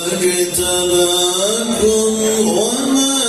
كتابكم وما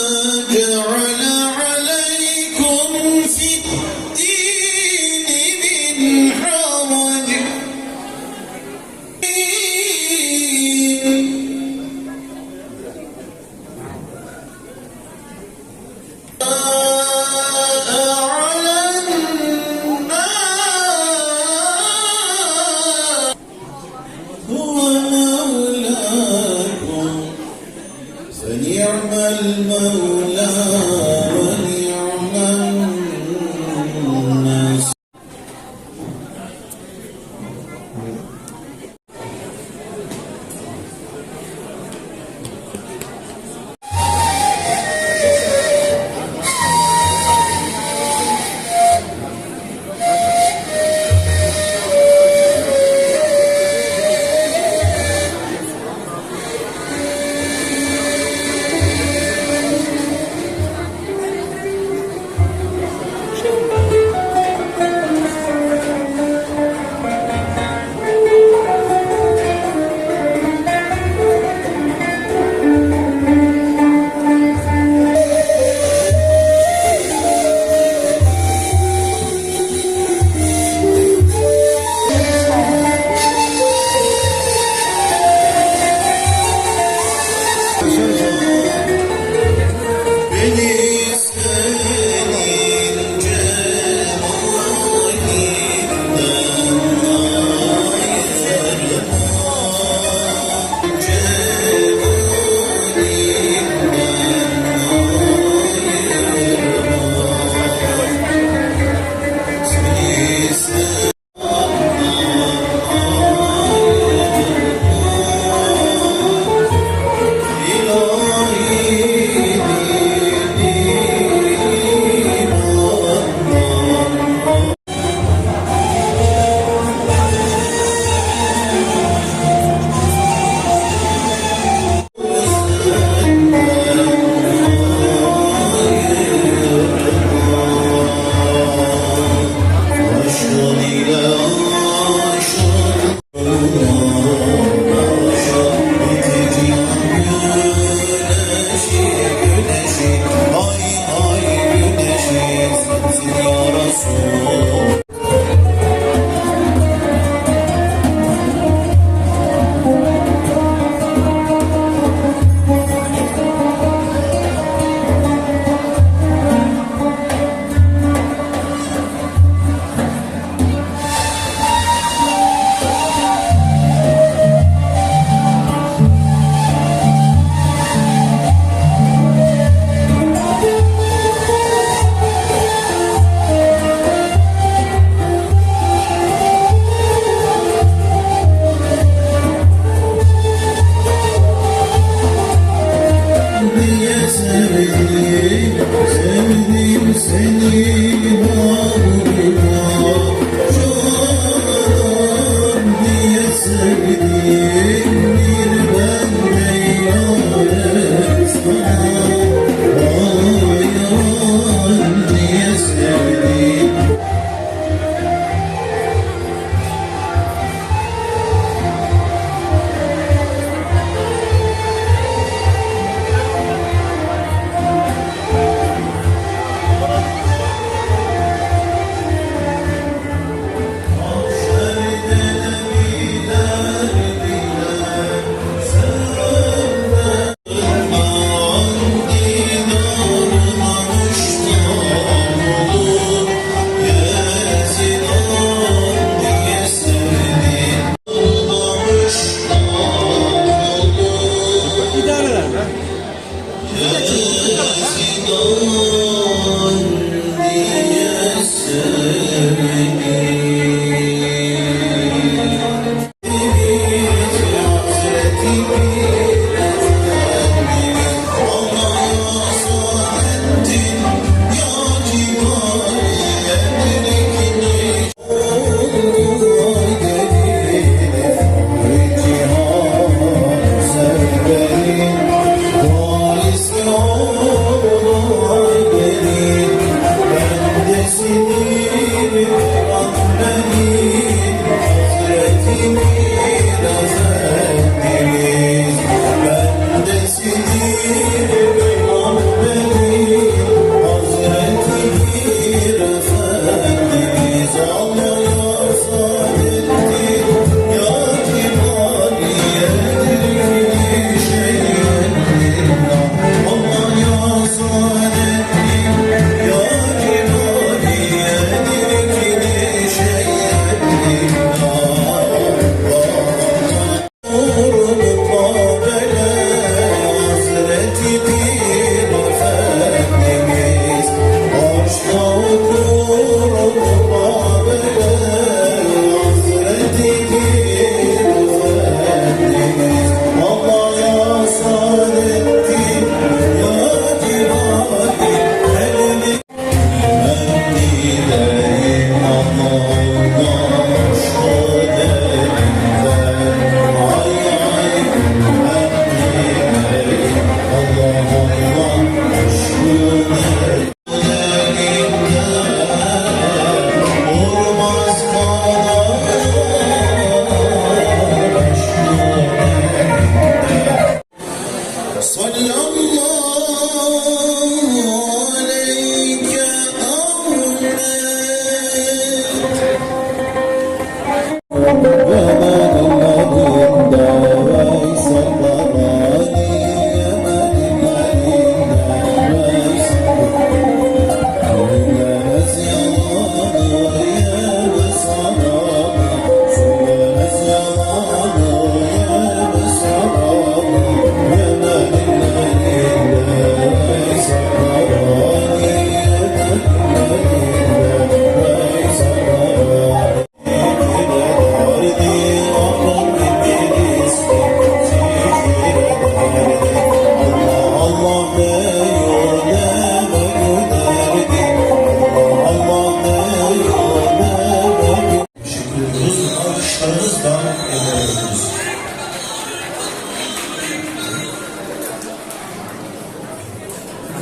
seni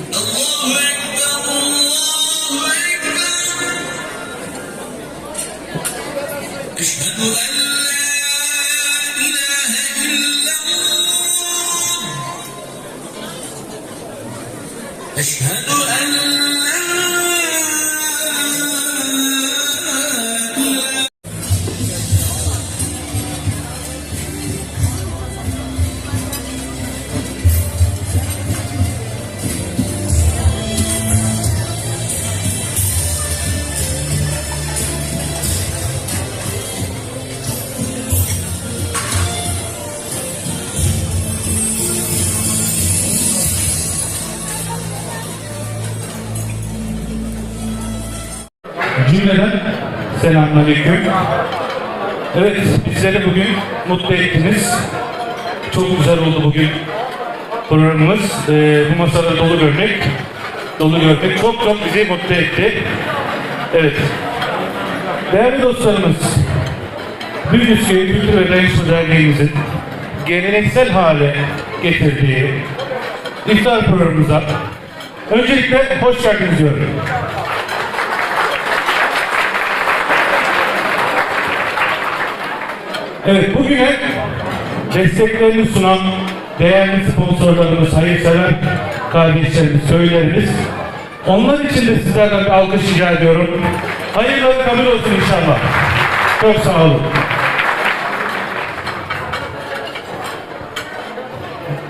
Allahu Ekber, Allahu Ekber. Eşhedü Cümleden selamünaleyküm. Evet, bizleri bugün mutlu ettiniz. Çok güzel oldu bugün programımız. Ee, bu masada dolu görmek, dolu görmek çok çok bizi mutlu etti. Evet. Değerli dostlarımız, Büyükköy Kültür ve Dayanışma Derneğimizin geleneksel hale getirdiği iftar programımıza öncelikle hoş geldiniz diyorum. Evet, bugüne desteklerini sunan değerli sponsorlarımız, hayırsever kardeşlerimiz, söylerimiz. Onlar için de sizlerden bir alkış rica ediyorum. Hayırlı kabul olsun inşallah. Çok sağ olun.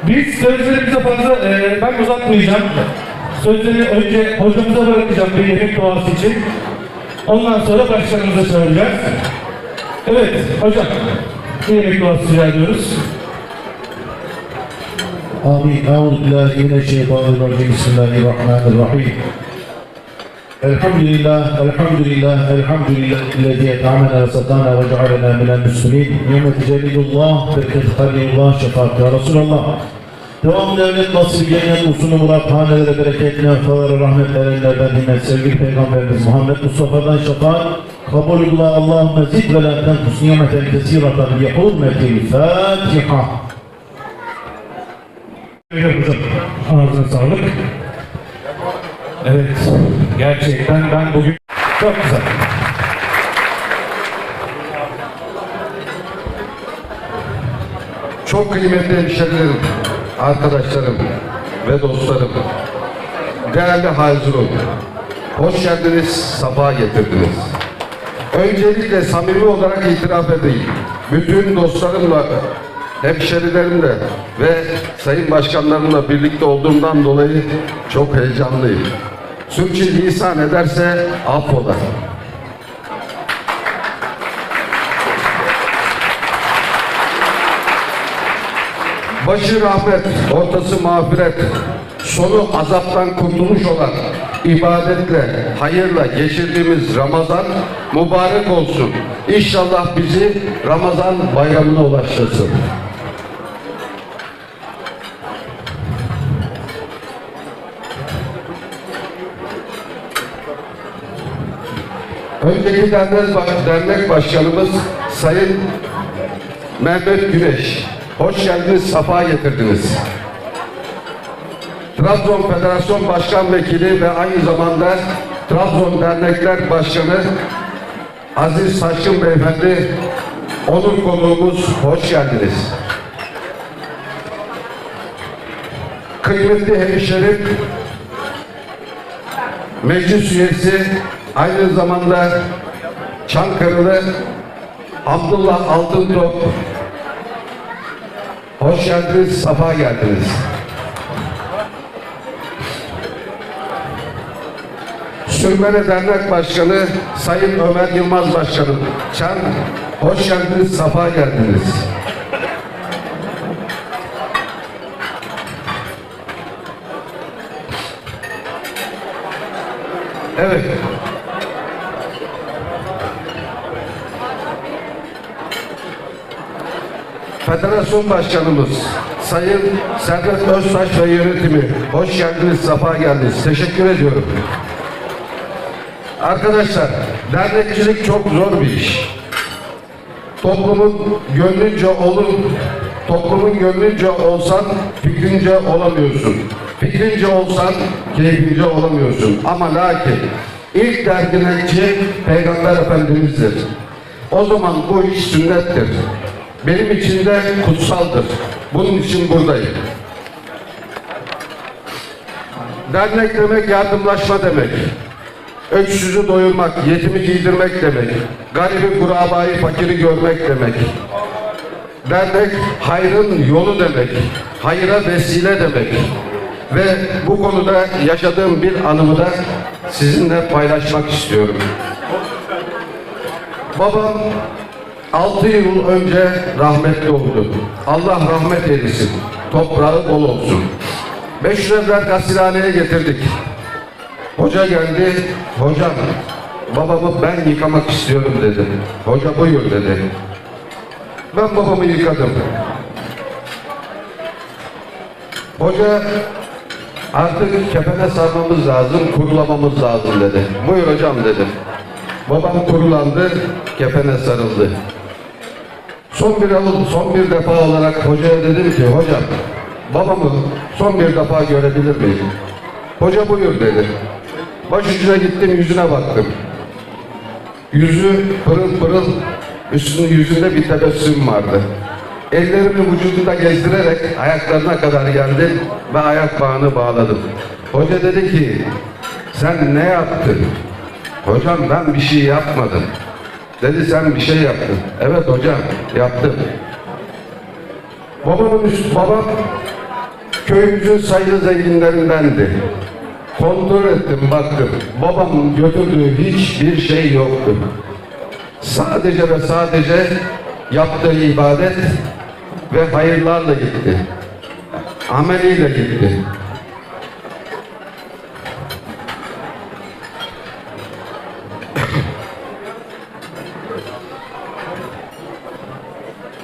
Biz sözlerimize fazla, e, ben uzatmayacağım. Sözleri önce hocamıza bırakacağım bir yemek duası için. Ondan sonra başkanımıza söyleyeceğiz. Evet hocam. Bir yemek duası rica ediyoruz. آمين أعوذ بالله من الشيطان الرجيم بسم الله الرحمن الرحيم الحمد لله الحمد لله الحمد لله الذي أطعمنا وسقانا وجعلنا من المسلمين نعمة جليل الله بركة خليل الله şefaat ya Resulallah Devam devlet nasıl cennet usunu murat hanelere bereketine faları rahmetlerinden himmet sevgili Peygamberimiz Muhammed Mustafa'dan şefaat ve la tenkus nimeten kesiratan bi hurmetil Fatiha Buyurun hocam. Ağzına sağlık. Evet. Gerçekten ben bugün çok güzel. Çok kıymetli hemşerilerim, arkadaşlarım ve dostlarım, değerli Hazirun, hoş geldiniz, safa getirdiniz. Öncelikle samimi olarak itiraf edeyim. Bütün dostlarımla, hemşerilerimle ve sayın başkanlarımla birlikte olduğumdan dolayı çok heyecanlıyım. Sürçü lisan ederse affola. Başı rahmet, ortası mağfiret, sonu azaptan kurtuluş olan ibadetle, hayırla geçirdiğimiz Ramazan mübarek olsun. İnşallah bizi Ramazan bayramına ulaştırsın. Önceki dernek, baş- dernek başkanımız Sayın Mehmet Güneş. Hoş geldiniz, safa getirdiniz. Trabzon Federasyon Başkan Vekili ve aynı zamanda Trabzon Dernekler Başkanı Aziz Saçkın Beyefendi, onur konuğumuz, hoş geldiniz. Kıymetli hemşerim, meclis üyesi, aynı zamanda Çankırılı Abdullah Altıntop, Hoş geldiniz, safa geldiniz. Sürmene Dernek Başkanı Sayın Ömer Yılmaz Başkanım, Çan, hoş geldiniz, safa geldiniz. Evet. Federasyon Başkanımız Sayın Servet Öztaş ve yönetimi hoş geldiniz, safa geldiniz. Teşekkür ediyorum. Arkadaşlar, dernekçilik çok zor bir iş. Toplumun gönlünce olun, toplumun gönlünce olsan fikrince olamıyorsun. Fikrince olsan keyfince olamıyorsun. Ama lakin ilk dernekçi Peygamber Efendimiz'dir. O zaman bu iş sünnettir. Benim için de kutsaldır. Bunun için buradayım. Dernek demek yardımlaşma demek. Öksüzü doyurmak, yetimi giydirmek demek. Garibi, kurabayı, fakiri görmek demek. Dernek hayrın yolu demek. Hayra vesile demek. Ve bu konuda yaşadığım bir anımı da sizinle paylaşmak istiyorum. Babam 6 yıl önce rahmetli oldu. Allah rahmet eylesin. Toprağı bol olsun. 500 evler gasilhaneye getirdik. Hoca geldi. Hocam babamı ben yıkamak istiyorum dedi. Hoca buyur dedi. Ben babamı yıkadım. Hoca artık kefene sarmamız lazım, kurulamamız lazım dedi. Buyur hocam dedim. Babam kurulandı, kefene sarıldı. Son bir son bir defa olarak hocaya dedim ki hocam babamı son bir defa görebilir miyim? Hoca buyur dedi. Başucuna gittim yüzüne baktım. Yüzü pırıl pırıl üstünün yüzünde bir tebessüm vardı. Ellerimi vücudunda gezdirerek ayaklarına kadar geldim ve ayak bağını bağladım. Hoca dedi ki sen ne yaptın? Hocam ben bir şey yapmadım. Dedi sen bir şey yaptın. Evet hocam yaptım. Babamın üst, babam köyümüzün sayılı zenginlerindendi. Kontrol ettim baktım. Babamın götürdüğü hiçbir şey yoktu. Sadece ve sadece yaptığı ibadet ve hayırlarla gitti. Ameliyle gitti.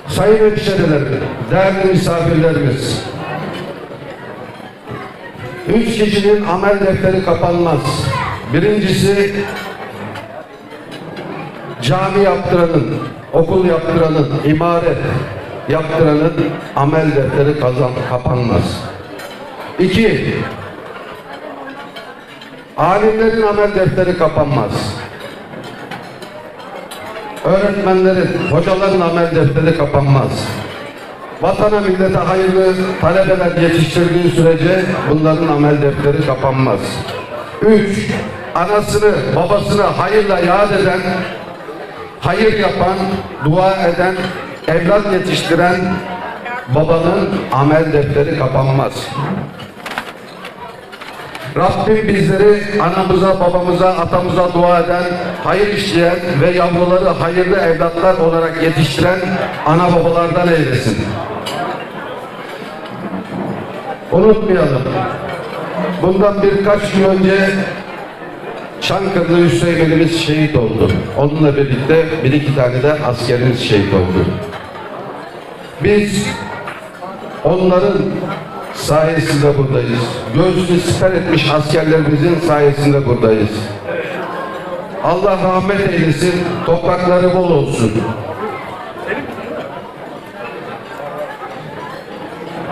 Sayın hemşehriler, değerli misafirlerimiz, üç kişinin amel defteri kapanmaz. Birincisi, cami yaptıranın, okul yaptıranın, imaret yaptıranın amel defteri kazan, kapanmaz. İki, alimlerin amel defteri kapanmaz. Öğretmenlerin, hocaların amel defteri kapanmaz. Vatana millete hayırlı talebeler yetiştirdiği sürece bunların amel defteri kapanmaz. Üç, anasını, babasını hayırla yad eden, hayır yapan, dua eden, evlat yetiştiren babanın amel defteri kapanmaz. Rabbim bizleri anamıza, babamıza, atamıza dua eden, hayır işleyen ve yavruları hayırlı evlatlar olarak yetiştiren ana babalardan eylesin. Unutmayalım. Bundan birkaç gün önce Çankırı'da Hüseyin'imiz şehit oldu. Onunla birlikte bir iki tane de askerimiz şehit oldu. Biz onların sayesinde buradayız. Gözünü siper etmiş askerlerimizin sayesinde buradayız. Allah rahmet eylesin, toprakları bol olsun.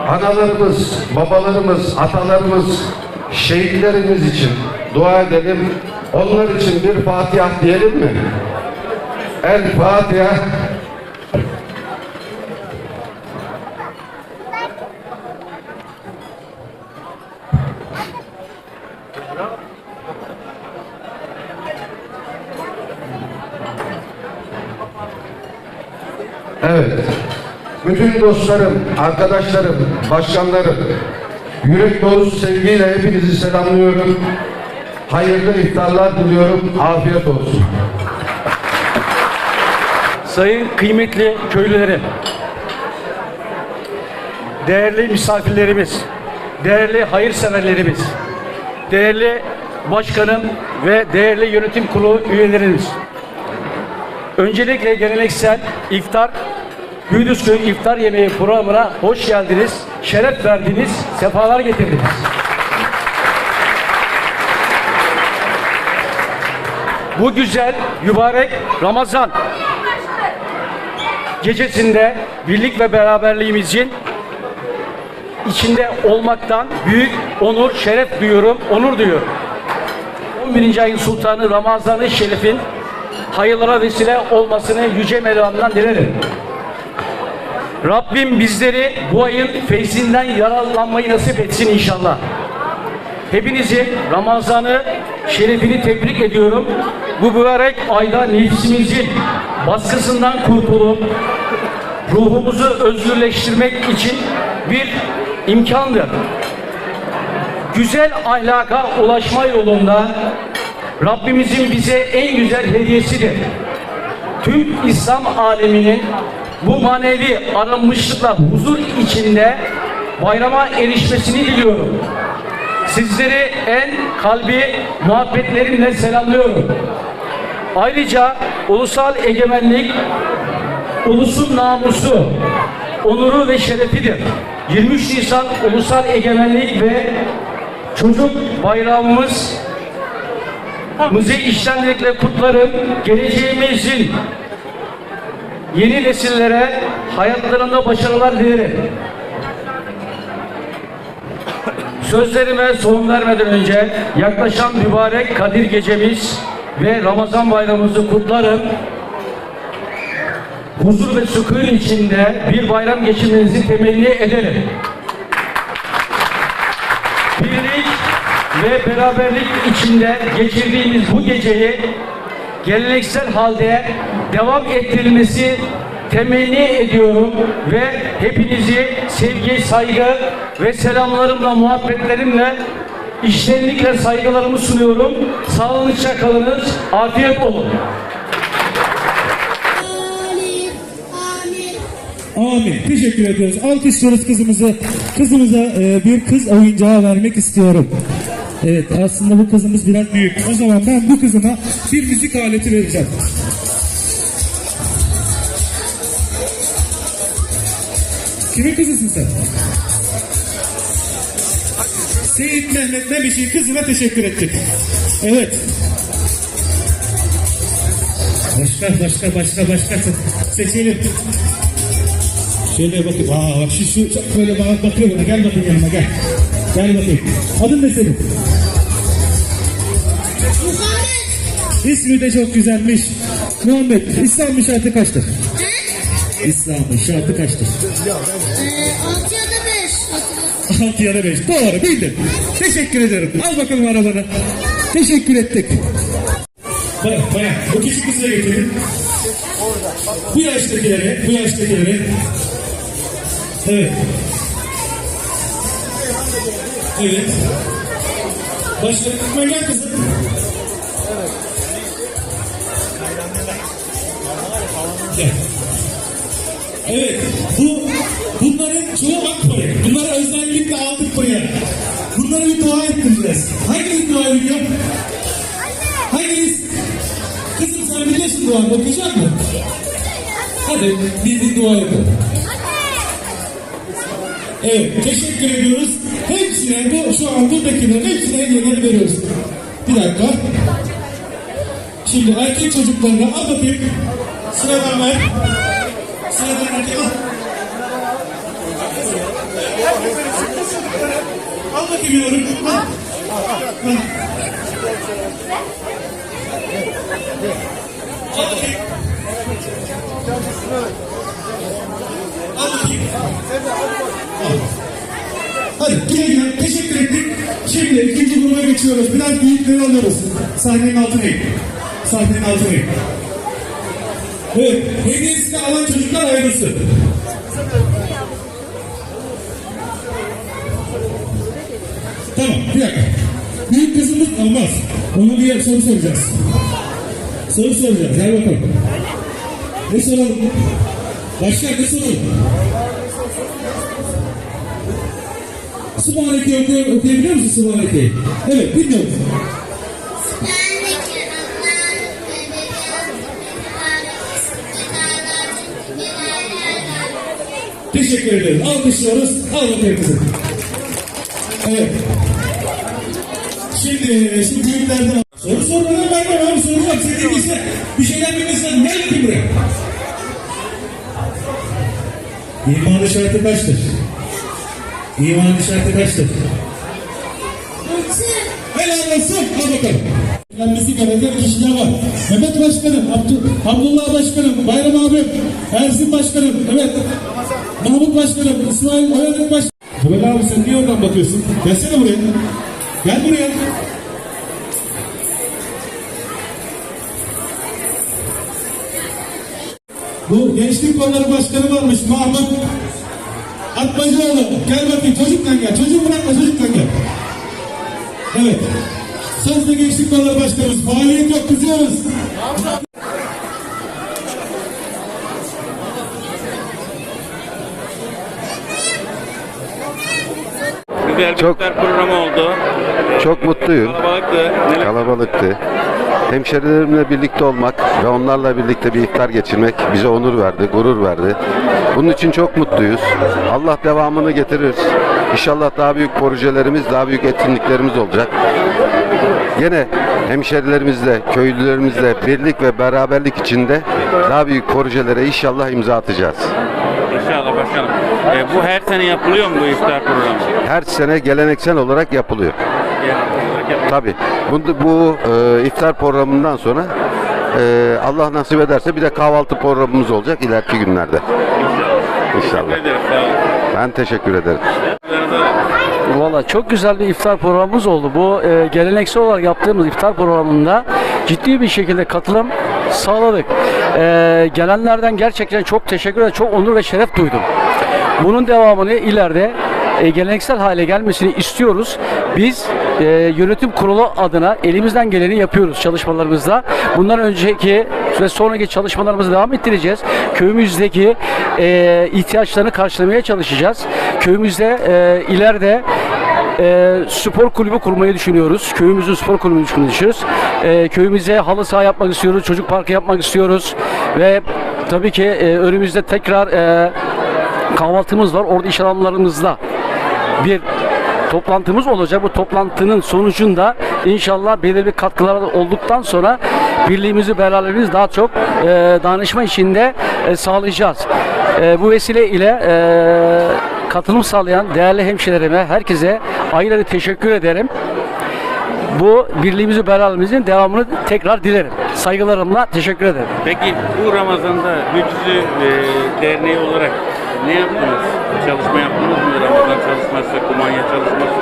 Analarımız, babalarımız, atalarımız, şehitlerimiz için dua edelim. Onlar için bir Fatiha diyelim mi? El Fatiha. Evet. Bütün dostlarım, arkadaşlarım, başkanlarım, yürek dolusu sevgiyle hepinizi selamlıyorum. Hayırlı iftarlar diliyorum. Afiyet olsun. Sayın kıymetli köylülerim, değerli misafirlerimiz, değerli hayırseverlerimiz, değerli başkanım ve değerli yönetim kurulu üyelerimiz. Öncelikle geleneksel iftar, Gündüzköy iftar yemeği programına hoş geldiniz, şeref verdiniz, sefalar getirdiniz. Bu güzel, mübarek Ramazan gecesinde birlik ve beraberliğimizin içinde olmaktan büyük onur, şeref duyuyorum, onur duyuyorum. 11. ayın sultanı Ramazan-ı Şerif'in hayırlara vesile olmasını Yüce Mevlam'dan dilerim. Rabbim bizleri bu ayın feyzinden yararlanmayı nasip etsin inşallah. hepinizi Ramazan'ı şerefini tebrik ediyorum. Bu mübarek ayda nefsimizin baskısından kurtulup ruhumuzu özgürleştirmek için bir imkandır. Güzel ahlaka ulaşma yolunda Rabbimizin bize en güzel hediyesidir. Tüm İslam aleminin bu manevi aranmışlıkla huzur içinde bayrama erişmesini diliyorum. Sizleri en kalbi muhabbetlerimle selamlıyorum. Ayrıca ulusal egemenlik ulusun namusu, onuru ve şerefidir. 23 Nisan Ulusal Egemenlik ve Çocuk Bayramımız Mızı iştenlikle kutlarım. Geleceğimizin yeni nesillere hayatlarında başarılar dilerim. Sözlerime son vermeden önce yaklaşan mübarek Kadir gecemiz ve Ramazan bayramımızı kutlarım. Huzur ve sükun içinde bir bayram geçirmenizi temenni ederim. Birlik ve beraberlik içinde geçirdiğimiz bu geceyi geleneksel halde devam ettirilmesi temenni ediyorum ve hepinizi sevgi, saygı ve selamlarımla, muhabbetlerimle iştenlikle saygılarımı sunuyorum. Sağlıkla kalınız, afiyet olun. Amin. Amin. Teşekkür ediyoruz. Alkışlıyoruz kızımızı. Kızımıza e, bir kız oyuncağı vermek istiyorum. Evet aslında bu kızımız biraz büyük. O zaman ben bu kızıma bir müzik aleti vereceğim. Kimin kızısın sen? Seyit Mehmet Memiş'in kızına teşekkür ettik. Evet. Başka başka başka başka seçelim. Şöyle bakayım. Aa bak şu şu böyle bana bakıyor. Gel bakayım yanıma gel. Gel bakayım. Adın ne senin? İsmi de çok güzelmiş. Muhammed. İslam'ın şartı kaçtır? İslam'ın şartı kaçtır? Altı ya da beş. 6 ya da 5. Doğru bildin. Teşekkür ederim. Al bakalım arabanı. Teşekkür ettik. Bayan, bayan. Bu küçük kızı getirin. Bu yaştakilere, bu yaştakilere. Evet. Evet. Başka, gel kızım. Evet, bu bunların çoğu Akpare. Bunları özellikle aldık buraya. Bunlara bir dua ettireceğiz. Hanginiz dua ediyor? Hanginiz? Kızım sen biliyorsun dua okuyacak mı? Hadi biz bir dua yapalım. Evet, teşekkür ediyoruz. Hepsine, bu, şu an buradakilerin hepsine hediyeleri veriyoruz. Bir dakika. Şimdi erkek çocuklarına al bakayım. Sıradan ver. Al. Bakayım yavrum. Al. Bakayım. Hadi güle güle teşekkür ettik. Şimdi ikinci gruba geçiyoruz. Biraz büyükleri alıyoruz. Sahnenin altına in. Sahnenin altına in. Evet, hediyesini alan çocuklar ayrılsın. Tamam, bir dakika. Büyük kızımız olmaz. Ona bir soru soracağız. Soru soracağız, gel bakalım. Ne soralım? Başka ne soralım? Subhaneke'yi okuyabiliyor musun Subhaneke'yi? Evet, dinliyor Teşekkür ederiz. Alkışlıyoruz. Al bakayım kızım. Evet. Şimdi, şimdi büyüklerden soru sormadan de abi soracağım. Senin ilgisi bir şeyler bilmesen gel bakayım buraya. İmanın şartı kaçtır? İmanın şartı kaçtır? Helal olsun. Al bakalım. Öğrenmesi gereken kişiler var. Mehmet Başkanım, Abdullah Başkanım, Bayram abim, Ersin Başkanım, evet. Mahmut Başkanım, İsmail Oyalık Başkanım. Mehmet abi sen niye oradan bakıyorsun? Gelsene buraya. Gel buraya. Bu Gençlik Kolları Başkanı varmış Mahmut Atmacıoğlu. Gel bakayım çocukla gel. Çocuğu bırakma çocukla gel. Evet. Sözde Gençlik Kolları Başkanımız. Faaliyet yok kızıyoruz. Güzel bir Çok- iftar programı oldu. Çok mutluyum. Kalabalıktı. Neler Kalabalıktı. Hemşerilerimle birlikte olmak ve onlarla birlikte bir iftar geçirmek bize onur verdi, gurur verdi. Bunun için çok mutluyuz. Allah devamını getirir. İnşallah daha büyük projelerimiz, daha büyük etkinliklerimiz olacak. Yine hemşerilerimizle, köylülerimizle birlik ve beraberlik içinde daha büyük projelere inşallah imza atacağız. E, bu her sene yapılıyor mu bu iftar programı? Her sene geleneksel olarak yapılıyor. Geleneksel olarak yapılıyor. Tabii. Bu, bu e, iftar programından sonra e, Allah nasip ederse bir de kahvaltı programımız olacak ileriki günlerde. İnşallah. Teşekkür ederiz. Sağ olun. Ben teşekkür ederim. Valla çok güzel bir iftar programımız oldu. Bu e, geleneksel olarak yaptığımız iftar programında ciddi bir şekilde katılım sağladık. E, gelenlerden gerçekten çok teşekkür ederim. Çok onur ve şeref duydum. Bunun devamını ileride e, geleneksel hale gelmesini istiyoruz. Biz e, yönetim kurulu adına elimizden geleni yapıyoruz çalışmalarımızda. Bundan önceki ve sonraki çalışmalarımızı devam ettireceğiz. Köyümüzdeki e, ihtiyaçlarını karşılamaya çalışacağız. Köyümüzde e, ileride e, spor kulübü kurmayı düşünüyoruz. Köyümüzün spor kulübünü düşünüyoruz. E, köyümüze halı saha yapmak istiyoruz, çocuk parkı yapmak istiyoruz ve tabii ki e, önümüzde tekrar e, kahvaltımız var. Orada iş adamlarımızla bir toplantımız olacak. Bu toplantının sonucunda inşallah belirli katkılar olduktan sonra birliğimizi, beraberliğimizi daha çok e, danışma içinde e, sağlayacağız. E, bu vesile ile e, katılım sağlayan değerli hemşirelerime, herkese ayrı ayrı teşekkür ederim. Bu birliğimizi, beraberliğimizin devamını tekrar dilerim. Saygılarımla teşekkür ederim. Peki bu Ramazan'da Güçlü e, Derneği olarak ne yaptınız? Çalışma yaptınız mı? Ramazan çalışması, kumanya çalışması,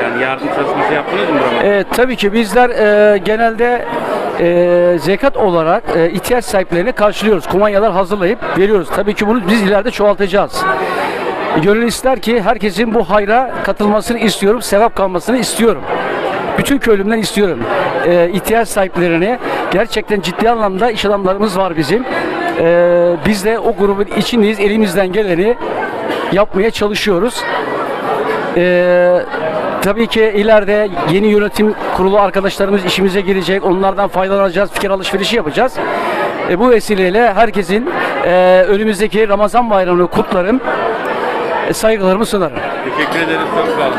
yani yardım çalışması yaptınız mı Ramazan? Evet tabii ki bizler e, genelde e, zekat olarak e, ihtiyaç sahiplerini karşılıyoruz. Kumanyalar hazırlayıp veriyoruz. Tabii ki bunu biz ileride çoğaltacağız. Gönül ister ki herkesin bu hayra katılmasını istiyorum, sevap kalmasını istiyorum. Bütün köylümden istiyorum. E, ihtiyaç sahiplerini gerçekten ciddi anlamda iş adamlarımız var bizim. E, biz de o grubun içindeyiz. Elimizden geleni yapmaya çalışıyoruz. Ee, tabii ki ileride yeni yönetim kurulu arkadaşlarımız işimize girecek. Onlardan faydalanacağız, fikir alışverişi yapacağız. E, bu vesileyle herkesin e, önümüzdeki Ramazan bayramını kutlarım. E, saygılarımı sunarım. Teşekkür ederiz. Çok sağ olun.